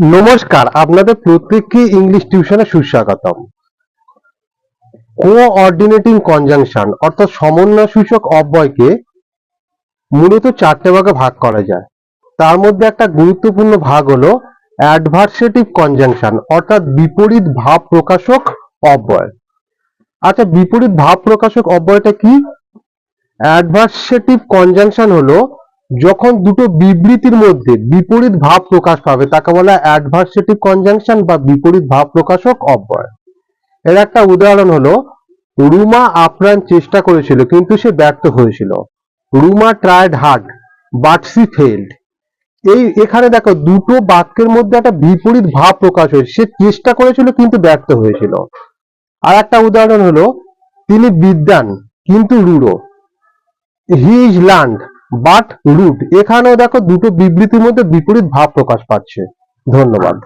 নমস্কার, আপনাদের প্রত্যেককে ইংলিশ টিউশনে সুস্বাগতম। কোঅর্ডিনেটিং কনজাংশন অর্থাৎ সমন্বয় সূচক অব্যয়কে মূলত চারটে ভাগে ভাগ করা যায়। তার মধ্যে একটা গুরুত্বপূর্ণ ভাগ হলো অ্যাডভার্সেটিভ কনজাংশন অর্থাৎ বিপরীত ভাব প্রকাশক অব্যয়। আচ্ছা বিপরীত ভাব প্রকাশক অব্যয়টা কি? অ্যাডভার্সেটিভ কনজাংশন হলো যখন দুটো বিবৃতির মধ্যে বিপরীত ভাব প্রকাশ পাবে, তাকে বলা অ্যাডভার্সেটিভ কনজাংশন বা বিপরীত ভাব প্রকাশক অব্যয়। এর একটা উদাহরণ হলো, রুমা আপ্রাণ চেষ্টা করেছিল, কিন্তু সে ব্যর্থ হয়েছিল। Ruma tried hard but she failed এই, এখানে দেখো, দুটো বাক্যের মধ্যে একটা বিপরীত ভাব প্রকাশ হয়েছে। সে চেষ্টা করেছিল, কিন্তু ব্যর্থ হয়েছিল। আর একটা উদাহরণ হলো, তিনি বিদ্যান কিন্তু রুড়ো he is learn but rude এখানেও দেখো দুটো বিবৃতির মধ্যে বিপরীত ভাব প্রকাশ পাচ্ছে। ধন্যবাদ।